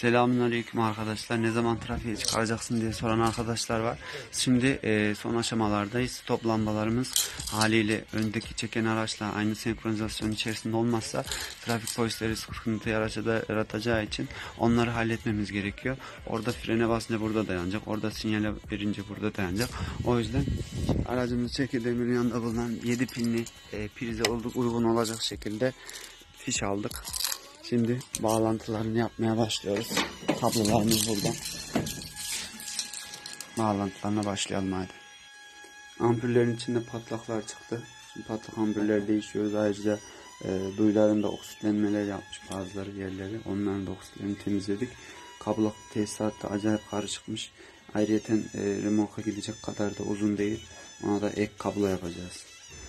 Selamünaleyküm arkadaşlar. Ne zaman trafiğe çıkaracaksın diye soran arkadaşlar var. Şimdi e, son aşamalardayız. Stop lambalarımız haliyle öndeki çeken araçla aynı senkronizasyon içerisinde olmazsa trafik polisleri sıkıntı yaratacağı, için onları halletmemiz gerekiyor. Orada frene basınca burada dayanacak. Orada sinyale verince burada dayanacak. O yüzden aracımız çekirdeğimin yanında bulunan 7 pinli e, prize olduk uygun olacak şekilde fiş aldık. Şimdi bağlantılarını yapmaya başlıyoruz. Kablolarımız burada. Bağlantılarına başlayalım hadi. Ampullerin içinde patlaklar çıktı. Şimdi patlak ampulleri değişiyoruz. Ayrıca e, duyuların da oksitlenmeler yapmış bazıları yerleri. Onların da oksitlerini temizledik. Kablo tesisat acayip karışıkmış. Ayrıca e, remorka gidecek kadar da uzun değil. Ona da ek kablo yapacağız.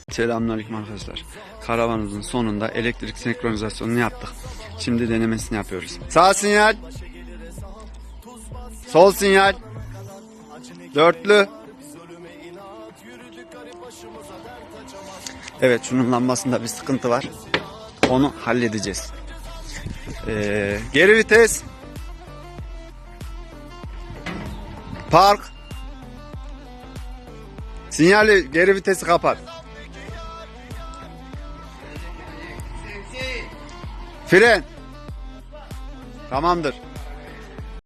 Selamünaleyküm arkadaşlar. Karavanımızın sonunda elektrik senkronizasyonunu yaptık. Şimdi denemesini yapıyoruz. Sağ sinyal. Sol sinyal. Dörtlü. Evet şunun lambasında bir sıkıntı var. Onu halledeceğiz. Ee, geri vites. Park. Sinyali geri vitesi kapat. Fren. Tamamdır.